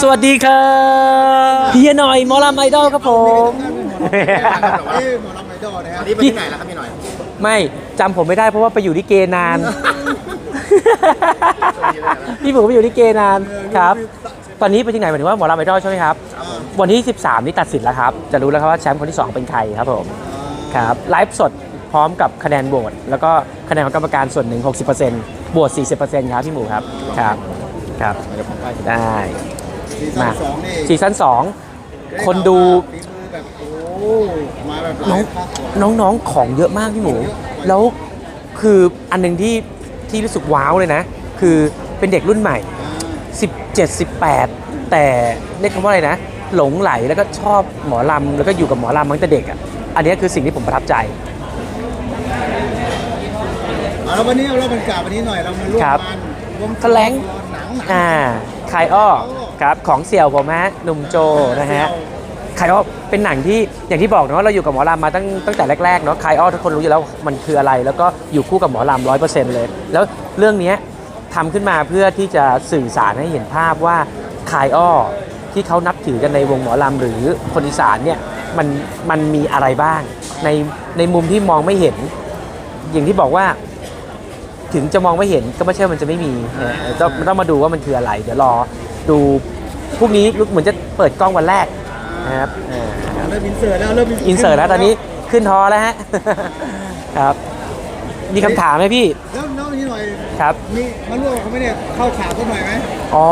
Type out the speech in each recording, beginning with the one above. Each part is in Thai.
สวัสดีครับเฮียหน่อยหมอลำไอดอลครับผมเอ๊ะหมอลำไอดอลนะครับนี่ไปที่ไหนแล้วครับพี่หน่อยไม่จำผมไม่ได้เพราะว่าไปอยู่ที่เกนาน พี่หมูไปอยู่ที่เกนานครับ ตอนนี้ไปที่ไหนหมายถึงว่าหมอลำไอดอลใช่ไหมครับ วันที่ 13 นี้ตัดสินแล้วครับ จะรู้แล้วครับว่าแชมป์คนที่ 2 เป็นใครครับผมครับไลฟ์สดพร้อมกับคะแนนโหวตแล้วก็คะแนนของกรรมการส่วนหนึ่ง 60%โหวต40%ครับพี่หมูครับครับครับได้ ซีซั่มานสองนี่ซีซั่น2คนดูฝีมือแบบโอ้มาแบบหน้ลาองยภาคส่วนน้องๆของเยอะมากพี่หมู แล้วคืออันหนึ่งที่ที่รู้สึกว้าวเลยนะ คือเป็นเด็กรุ่นใหม่ 17 18 แต่เรียกคำว่าอะไรนะ หลงไหลแล้วก็ชอบหมอลำแล้วก็อยู่กับหมอลำมาตั้งแต่เด็กอะอันนี้คือสิ่งที่ผมประทับใจเอาแล้ววันนี้เอาเราบรรยากาศวันนี้หน่อยเรามาร่วมครับงานวงแถลงหนังหนังอ่าคายอ้อ ครับของเสี่ยวผมฮะหนุ่มโจนะฮะคายอ้อเป็นหนังที่อย่างที่บอกนะว่าเราอยู่กับหมอลำมาตั้งตั้งแต่แรกๆเนาะคายอ้อทุกคนรู้อยู่แล้วมันคืออะไร แล้วก็อยู่คู่กับหมอลำร้อยเปอร์เซ็นต์เลย แล้วเรื่องเนี้ยทำขึ้นมาเพื่อที่จะสื่อสารให้เห็นภาพว่าคายอ้อที่เขานับถือกันในวงหมอลำหรือคนอีสานเนี่ยมันมันมีอะไรบ้าง ในในมุมที่มองไม่เห็น อย่างที่บอกว่า ถึงจะมองไม่เห็นก็ไม่ใช่ว่ามันจะไม่มีนะต้องต้องมาดูว่ามันคืออะไร เดี๋ยวรอ ดูพรุ่งนี้รู้เหมือนจะเปิดกล้องวันแรกนะครับอ่าเริ่มอินเสิร์ตแล้วเริ่มอินเสิร์ตแล้วตอนนี้ขึ้นทอแล้วฮะ ครับ มีคำถามไหมพี่แล้วน้องนี่หน่อยครับ มีมาร่วมกับเขาไหมเนี่ยเข้าฉากเขาหน่อยไหมอ๋อ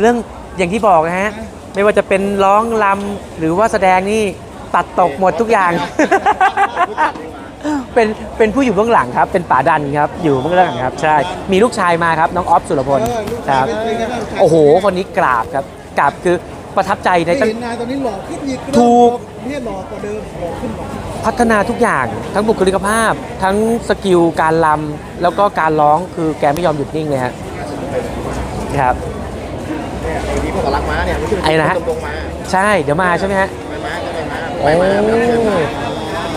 เรื่องอย่างที่บอกนะฮะ ไม่ว่าจะเป็นร้องลำหรือว่าแสดงนี่ตัดตกหมดทุกอย่าง เป็นเป็นผู้อยู่เบื้องหลังครับ เป็นป๋าดันครับอยู่เบื้องหลังครับใช่มีลูกชายมาครับน้องออฟสุรพลครับโอ้โหคนนี้กราบครับกราบคือประทับใจในตั้งเห็นนายตอนนี้หล่อขึ้นอีกถูกเนี่ยหล่อกว่าเดิมหล่อขึ้นหล่อพัฒนาทุกอย่างทั้งบุคลิกภาพ ทั้งสกิลการลำแล้วก็การร้องคือแกไม่ยอมหยุดนิ่งเลยฮะครับเนี่ยไอ้ที่พวกกับรักม้าเนี่ยมันขึ้นไอ้นะฮะตรงๆมาใช่เดี๋ยวมาใช่ไหมฮะไปม้าก็ไปม้าโอ้ไปม้าแล้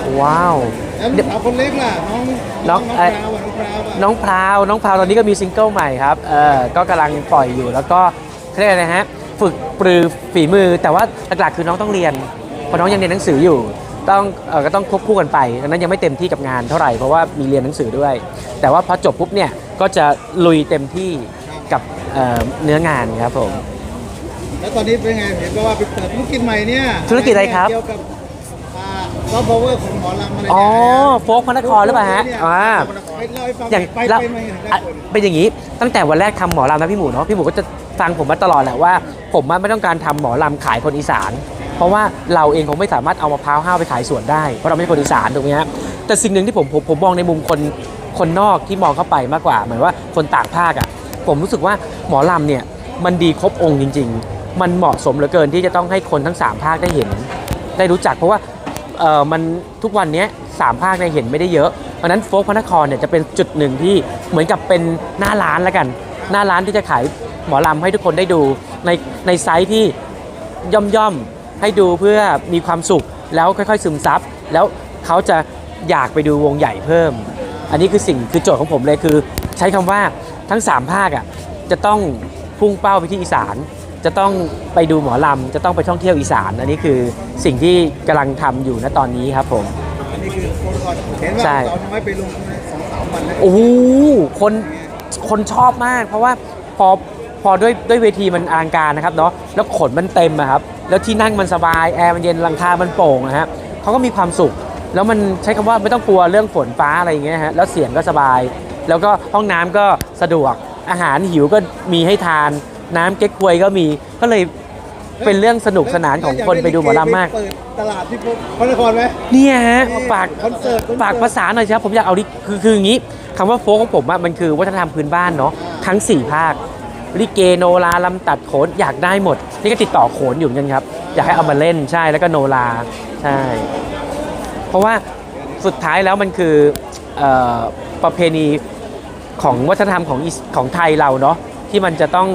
าว้าว แล้วลูกสาวคนเล็กล่ะน้องน้องน้องเอ่อพราวอะน้องพราวอะน้องพราว น้องพราวตอนนี้ก็มีซิงเกิลใหม่ครับ เออก็กำลังปล่อยอยู่ แล้วก็เขาเรียกอะไรนะฮะ ฝึกปรือฝีมือ แต่ว่าหลักๆคือน้องต้องเรียน เพราะน้องยังเรียนหนังสืออยู่ ต้องเออก็ต้องควบคู่กันไปดังนั้นยังไม่เต็มที่กับงานเท่าไหร่ เพราะว่ามีเรียนหนังสือด้วย แต่ว่าพอจบปุ๊บเนี่ย ก็จะลุยเต็มที่กับเอ่อเนื้องานครับผม แล้วตอนนี้เป็นไงเห็นบอกว่าไปเปิดธุรกิจใหม่เนี่ยธุรกิจอะไรครับ เกี่ยวกับ ซอฟต์พาวเวอร์ของหมอลำอะไรอ๋อเนี่ยโฟกพระนครหรือเปล่าฮะอ่าไปเล่าให้ฟังอย่างไปเราไปมาอย่างไรอะเป็นอย่างนี้ตั้งแต่วันแรกทำหมอลำนะพี่หมูเนาะพี่หมูก็จะฟังผมมาตลอดแหละว่า ผมอะไม่ต้องการทำหมอลำขายคนอีสาน เพราะว่าเราเองคงไม่สามารถเอามะพร้าวห้าวไปขายสวนได้เพราะเราไม่ใช่คนอีสานถูกไหมฮะแต่สิ่งหนึ่งที่ผมผมผมมองในมุมคนคนนอกที่มองเข้าไปมากกว่าเหมือนว่าคนต่างภาคอะผมรู้สึกว่าหมอลำเนี่ยมันดีครบองค์จริง ๆ มันเหมาะสมเหลือเกินที่จะต้องให้คนทั้งสามภาคได้เห็น ได้รู้จักเพราะว่า เออมันทุกวันนี้สามภาคเนี่ยเห็นไม่ได้เยอะ เพราะนั้นโฟกพระนครเนี่ยจะเป็นจุดหนึ่งที่เหมือนกับเป็นหน้าร้านแล้วกัน หน้าร้านที่จะขายหมอลำให้ทุกคนได้ดูในในไซส์ที่ย่อมย่อมให้ดูเพื่อมีความสุขแล้วค่อยๆซึมซับแล้วเขาจะอยากไปดูวงใหญ่เพิ่ม อันนี้คือสิ่งคือโจทย์ของผมเลยคือ ใช้คำว่าทั้งสามภาคอะจะต้องพุ่งเป้าไปที่อีสาน จะต้องไปดูหมอลำจะต้องไปท่องเที่ยวอีสานอันนี้คือสิ่งที่กำลังทำอยู่ณตอนนี้ครับผม อันนี้คือโค้ดก่อนเห็นว่าใช่ เราน้อยไปลงสองสามวันแล้วโอ้โหคนคนชอบมาก เพราะว่าพอพอด้วยด้วยเวทีมันอลังการนะครับเนาะแล้วขนมันเต็มอะครับแล้วที่นั่งมันสบายแอร์มันเย็นหลังคา มันโปร่งนะฮะเขาก็มีความสุข แล้วมันใช้คำว่าไม่ต้องกลัวเรื่องฝนฟ้าอะไรอย่างเงี้ยฮะแล้วเสียงก็สบาย แล้วก็ห้องน้ำก็สะดวกอาหารหิวก็มีให้ทาน น้ำเก๊กฮวยก็มี ก็เลยเป็นเรื่องสนุกสนานของคนไปดูหมอลำมาก เปิดตลาดที่พระนครไหม เนี่ยฮะฝากคอนเสิร์ตคอนเสิร์ต ฝากภาษาหน่อยสิครับผมอยากเอาดิคือคืออย่างนี้คำว่าโฟกของผมอะมันคือวัฒนธรรมพื้นบ้านเนาะทั้ง 4 ภาคลิเกโนราลำตัดโขนอยากได้หมด นี่ก็ติดต่อโขนอยู่เหมือนกันครับ อยากให้เอามาเล่นใช่แล้วก็โนราใช่ เพราะว่าสุดท้ายแล้วมันคือเอ่อประเพณีของวัฒนธรรมของอีสของไทยเราเนาะที่มันจะต้อง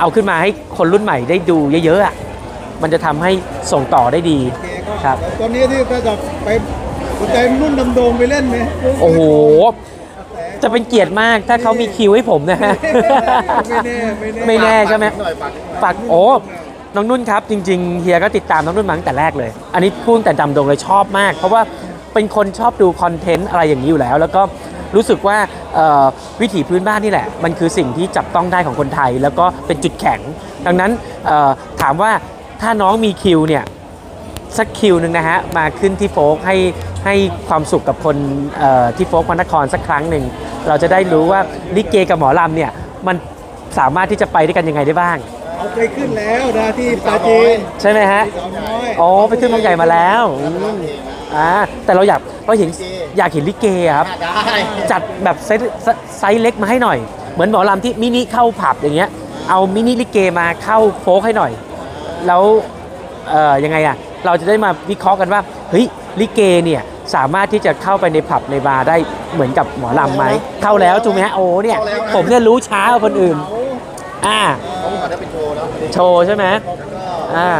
เอาขึ้นมาให้คนรุ่นใหม่ได้ดูเยอะๆอะมันจะทำให้ส่งต่อได้ดีโอเคก็ครับตอนนี้ที่ถ้าจะไปสนใจนุ่นดำดงไปเล่นไหมโอ้โหกระแสจะเป็นเกียรติมากถ้าเขามีคิวให้ผมนะฮะไม่แน่ไม่แน่ไม่แน่ใช่ไหมหน่อยฝากนิดหน่อยฝากโอ้น้องนุ่นครับ จริงๆเฮียก็ติดตามน้องนุ่นมาตั้งแต่แรกเลย อันนี้พูดตั้งแต่ดำดงเลยชอบมาก เพราะว่าเป็นคนชอบดูคอนเทนต์อะไรอย่างนี้อยู่แล้ว แล้วก็ รู้สึกว่าเอ่อวิถีพื้นบ้านนี่แหละ มันคือสิ่งที่จับต้องได้ของคนไทย แล้วก็เป็นจุดแข็ง ดังนั้นเอ่อถามว่าถ้าน้องมีคิวเนี่ยสักคิวหนึ่งนะฮะมาขึ้นที่โฟกให้ให้ความสุขกับคนเอ่อที่โฟกพระนครสักครั้งหนึ่งเราจะได้รู้ว่าลิเกกับหมอลำเนี่ยมันสามารถที่จะไปด้วยกันยังไงได้บ้างเอาไปขึ้นแล้วนะที่ปาจีนใช่ไหมฮะสาวน้อยอ๋อไปขึ้นบางใหญ่มาแล้ว อืมอ่าแต่เราอยากเราเห็นอยากเห็นลิเกอะครับได้จัดแบบไซส์ไซส์เล็กมาให้หน่อย เหมือนหมอลำที่มินิเข้าผับอย่างเงี้ยเอามินิลิเกมาเข้าโฟกให้หน่อย แล้วเอ่อยังไงอะเราจะได้มาวิเคราะห์กันว่าเฮ้ยลิเกเนี่ยสามารถที่จะเข้าไปในผับในบาร์ได้เหมือนกับหมอลำไหมเข้าแล้วถูกไหมฮะโอ้เนี่ยผมเนี่ยรู้ช้ากว่าคนอื่นอ่าเขามาได้เป็นโชว์เนาะโชว์ใช่ไหมแล้วก็อ่า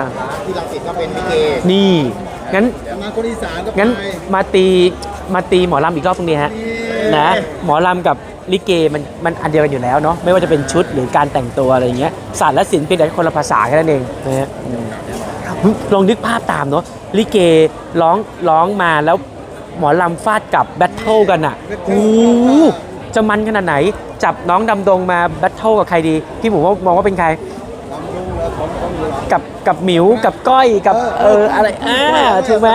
ที่รังสิตก็เป็นลิเกนี่ งั้นมาคนอีสานก็ไปงั้นมาตีมาตีหมอลำอีกรอบตรงนี้ฮะนะหมอลำกับลิเกมันมันอันเดียวกันอยู่แล้วเนาะไม่ว่าจะเป็นชุดหรือการแต่งตัวอะไรอย่างเงี้ยศาสตร์และศิลป์เพียงแต่คนละภาษาแค่นั้นเองนะฮะอืมลองนึกภาพตามเนาะลิเกร้องร้องมาแล้วหมอลำฟาดกับแบทเทิลกันอะโอ้โหจะมันขนาดไหน จับน้องดำดงมาแบทเทิลกับใครดี พี่หมูว่ามองว่าเป็นใครลำลุงเหรอ ของของเหรอกับกับหมิวกับก้อยกับเอออะไรอ่าถูกไหม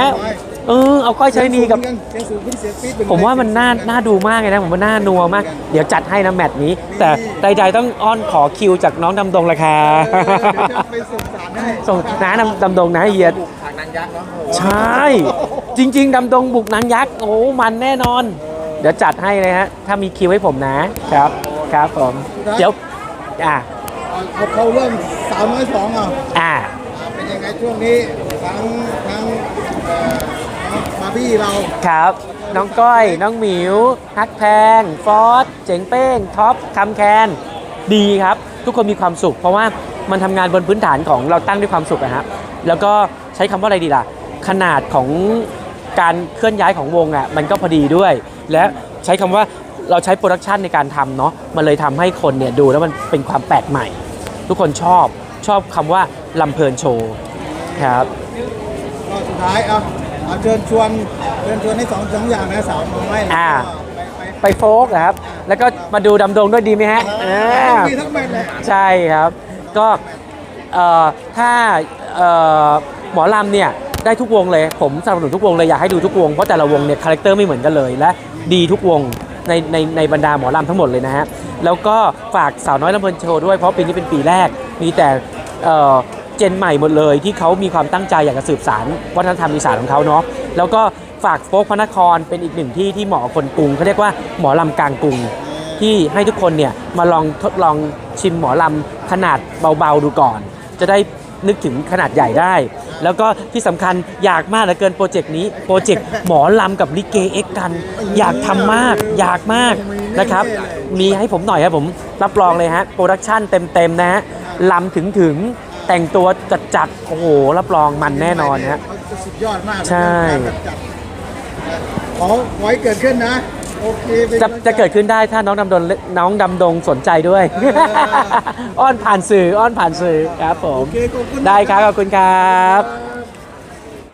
เออเอาก้อยชลินีกับเสียงสูงขึ้นเสียงปี๊ดเป็นไงผมว่ามันน่าน่าดูมากเลยนะผมว่าน่านัวมาก เดี๋ยวจัดให้นะแมตช์นี้ แต่ใดๆต้องอ้อนขอคิวจากน้องดำดงราคาเออเดี๋ยวจะไปส่งสารให้ส่งน้าดำดำดงนะเฮียบุกทางนางยักษ์เนาะโอ้โหใช่ จริง ๆดำดงบุกนางยักษ์โอ้มันแน่นอน เดี๋ยวจัดให้เลยฮะถ้ามีคิวให้ผมนะครับ ครับผมเดี๋ยวอ่า เอาเขาเริ่มสาวน้อยสองอะอ่าอ่า เป็นยังไงช่วงนี้ทั้งทั้งเอ่อน้องมาบี้เราครับ น้องก้อย น้องหมิว ฮักแพง ฟอสเจ๋งเป้ง ท็อปคำแคน ดีครับ ทุกคนมีความสุข เพราะว่ามันทำงานบนพื้นฐานของเราตั้งด้วยความสุขอะฮะแล้วก็ใช้คำว่าอะไรดีล่ะ ขนาดของการเคลื่อนย้ายของวงอะมันก็พอดีด้วย และใช้คำว่าเราใช้โปรดักชันในการทำเนาะ มันเลยทำให้คนเนี่ยดูแล้วมันเป็นความแปลกใหม่ ทุกคนชอบชอบคำว่าลำเพลินโชว์ครับก็สุดท้ายเอาเอาเชิญชวนเชิญชวนให้สองสองอย่างนะสาวน้อยแล้วก็อ่า ไปไปไปโฟกนะครับ แล้วก็มาดูดำดงด้วยดีไหมฮะอ่ามีทั้งแมตช์เลยใช่ครับ ก็เอ่อถ้าเอ่อหมอลำเนี่ยได้ทุกวงเลย ผมสนับสนุนทุกวงเลยอยากให้ดูทุกวง เพราะแต่ละวงเนี่ยคาแรคเตอร์ไม่เหมือนกันเลย และดีทุกวงในในในบรรดาหมอลำทั้งหมดเลยนะฮะ แล้วก็ฝากสาวน้อยลำเพลินโชว์ด้วย เพราะปีนี้เป็นปีแรก มีแต่เอ่อเจนใหม่หมดเลย ที่เขามีความตั้งใจอยากจะสืบสารวัฒนธรรมอีสานของเขาเนาะ แล้วก็ฝากโฟกพระนครเป็นอีกหนึ่งที่ที่เหมาะกับคนกรุงเขาเรียกว่าหมอลำกลางกรุง ที่ให้ทุกคนเนี่ยมาลองทดลองชิมหมอลำขนาดเบาๆดูก่อน จะได้ นึกถึงขนาดใหญ่ได้ แล้วก็ที่สำคัญอยากมากเหลือเกินโปรเจกต์นี้ โปรเจกต์หมอลำกับลิเกเอ็กกัน อยากทำมาก อยากมากนะครับ มีให้ผมหน่อยครับผม รับรองเลยฮะ โปรดักชั่นเต็มๆนะฮะลำถึงถึงๆแต่งตัวจัดๆโอ้โหรับรองมันแน่นอนนะฮะ เขาจะสุดยอดมากใช่การจัดขอขอให้เกิดขึ้นนะ โอเคเป็นจะกำลังใจจะเกิดขึ้นได้ถ้าน้องดำดงน้องดำดงสนใจด้วย อ้อนผ่านสื่ออ้อนผ่านสื่อครับผม โอเคขอบคุณได้ครับ ขอบคุณครับ